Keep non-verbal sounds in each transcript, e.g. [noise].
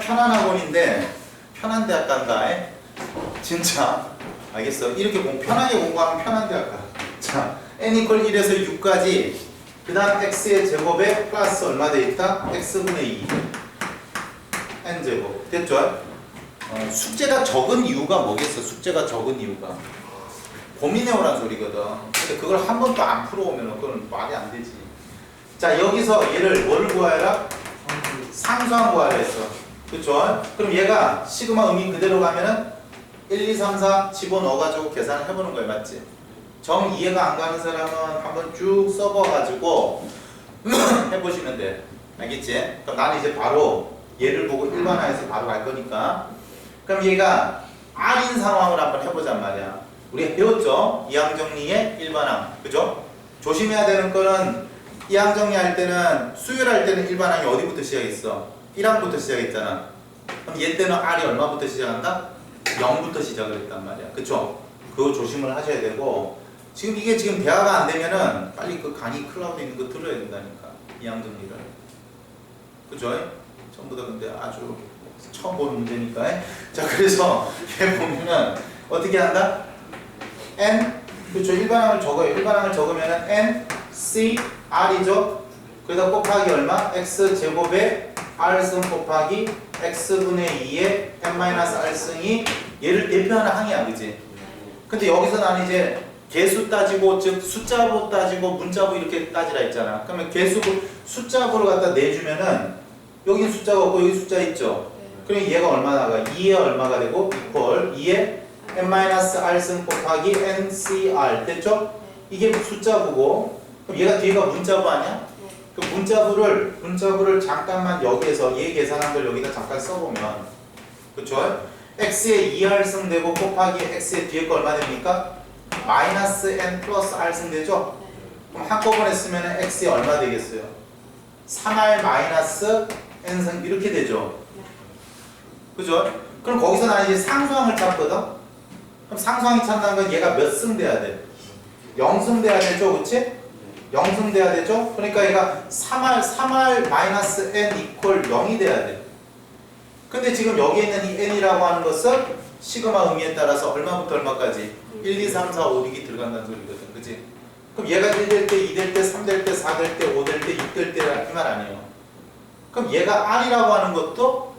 편한 학원인데 편한 대학 간다. 에? 진짜 알겠어. 이렇게 공, 편하게 공부하면 편한 대학 가. 자, n 이퀄 1에서 6까지 그 다음 x의 제곱에 플러스 얼마 돼 있다? x분의 2 n 제곱 됐죠? 어, 숙제가 적은 이유가 뭐겠어? 숙제가 적은 이유가 고민해오란 소리거든. 근데 그걸 한 번도 안 풀어오면 그건 말이 안 되지. 자 여기서 얘를 뭐를 구하라? 상수항 구하라 했어. 그쵸? 그럼 얘가 시그마 의미 그대로 가면은 1, 2, 3, 4 집어넣어가지고 계산을 해보는 거야 맞지? 정 이해가 안 가는 사람은 한번 쭉 써봐가지고 [clears throat] 해보시면 돼. 알겠지? 그럼 나는 이제 바로 얘를 보고 일반화해서 바로 갈 거니까. 그럼 얘가 R인 상황을 한번 해보잔 말이야. 우리 배웠죠? 이항정리의 일반항. 그죠? 조심해야 되는 거는 이항 정리할 때는 수열 할 때는 일반 항이 어디부터 시작했어? 1항부터 시작했잖아. 그럼 얘 때는 R이 얼마부터 시작한다? 0부터 시작을 했단 말이야. 그쵸? 그거 조심을 하셔야 되고 지금 이게 지금 대화가 안 되면은 빨리 그 간이 클라우드 있는 거 들어야 된다니까. 이항 정리를. 그죠? 전부 다 근데 아주 처음 보는 문제니까. 자, 그래서 [laughs] 얘 보면은 어떻게 한다? n 그렇죠. 일반항을 적어요. 일반항을 적으면은 n c r이죠. 그래서 곱하기 얼마? x 제곱에 r승 곱하기 x분의 2의 n-r승이 얘를 대표하는 항이야, 그지? 근데 여기서 나는 이제 개수 따지고 즉 숫자부 따지고 문자부 이렇게 따지라 했잖아. 그러면 개수 숫자부를 갖다 내주면은 여기 숫자가 없고 여기 숫자 있죠. 그럼 얘가 얼마 나가? 2에 얼마가 되고 이퀄 2에 n-r승 곱하기 ncr 됐죠? 이게 숫자부고 그럼 얘가 뒤가 문자부 아니야? 그 문자부를 문자부를 잠깐만 여기에서 얘 계산한 걸 여기다 잠깐 써보면 그쵸? x에 2r승 되고 곱하기 x의 뒤에 거 얼마 됩니까? 마이너스 n 플러스 r승 되죠? 그럼 한꺼번에 쓰면 x에 얼마 되겠어요? 3r 마이너스 n승 이렇게 되죠? 그죠? 그럼 거기서 나는 이제 상수항을 찾거든? 그럼 상수항이 찾는 건 얘가 몇 승 돼야 돼? 0승 돼야 되죠? 그치? 0승 돼야 되죠? 그러니까 얘가 3R, 3R 마이너스 N 이퀄 0이 돼야 돼. 근데 지금 여기 있는 이 N이라고 하는 것은 시그마 의미에 따라서 얼마부터 얼마까지? 1, 2, 3, 4, 5, 6이 들어간다는 소리거든. 그치? 그럼 얘가 1될 때, 2될 때, 3될 때, 4될 때, 5될 때, 6될 때라 이말 아니에요. 그럼 얘가 R이라고 하는 것도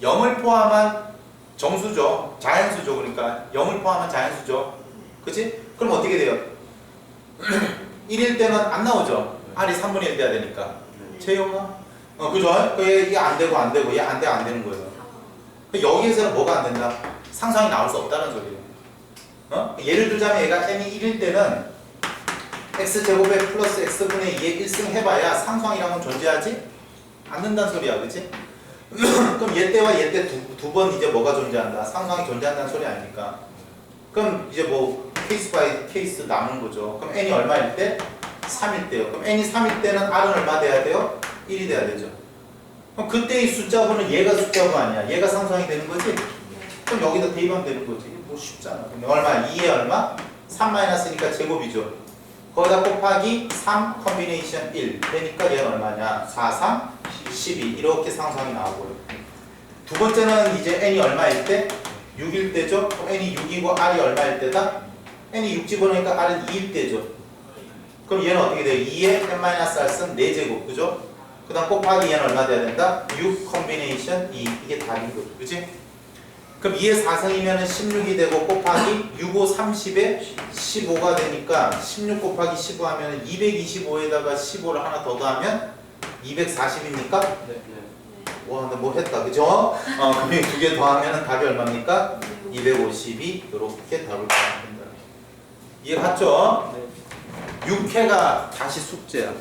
0을 포함한 정수죠. 자연수죠. 그러니까 0을 포함한 자연수죠. 그치? 그럼 어떻게 돼요? [clears throat] 1일 때는 안 나오죠. R이 3분의 1 돼야 되니까. 채용아? 어, 그죠? 그 이게 안 되고 안 되고 얘 안 되고 안 되는 거예요. 그 여기에서는 뭐가 안 된다? 상상이 나올 수 없다는 소리예요. 어? 예를 들자면 얘가 n이 1일 때는 x제곱에 플러스 x분의 2의 1승 해봐야 상상이랑은 존재하지 않는다는 소리야. 그치? [clears throat] 그럼 얘 때와 얘 때 두 번 이제 뭐가 존재한다? 상상이 존재한다는 소리 아닙니까? 그럼 이제 뭐 케이스 바이 케이스 남은 거죠. 그럼 n이 얼마일 때? 3일 때요. 그럼 n이 3일 때는 r은 얼마 돼야 돼요? 1이 돼야 되죠. 그럼 그때의 숫자분은 얘가 숫자분 아니야. 얘가 상상이 되는 거지? 그럼 여기다 대입하면 되는 거지. 뭐 쉽잖아. 그럼 얼마? 2에 얼마? 3 마이너스니까 제곱이죠. 거기다 곱하기 3 컨비네이션 1 되니까 얘는 얼마냐? 4, 3, 12 이렇게 상상이 나오고요. 두 번째는 이제 n이 얼마일 때? 6일 때죠? 그럼 n이 6이고 r이 얼마일 때다? N이 6 집어넣으니까 r은 2일 때죠. 그럼 얘는 어떻게 돼요? 2에 n-r승 4제곱 그죠? 그 다음 곱하기 얘는 얼마 돼야 된다? 6 컨비네이션 2 이게 답인 거죠. 그지? 그럼 2에 4승이면 16이 되고 곱하기 6, 5, 30에 15가 되니까 16 곱하기 15 하면 225에다가 15를 하나 더 더하면 240입니까? 네. 와, 근데 뭐 했다, 그죠? 어, 그럼 두 개 더하면 답이 얼마입니까? 252 이렇게 답을 받는다. 이해 갔죠? 네. 6회가 다시 숙제야.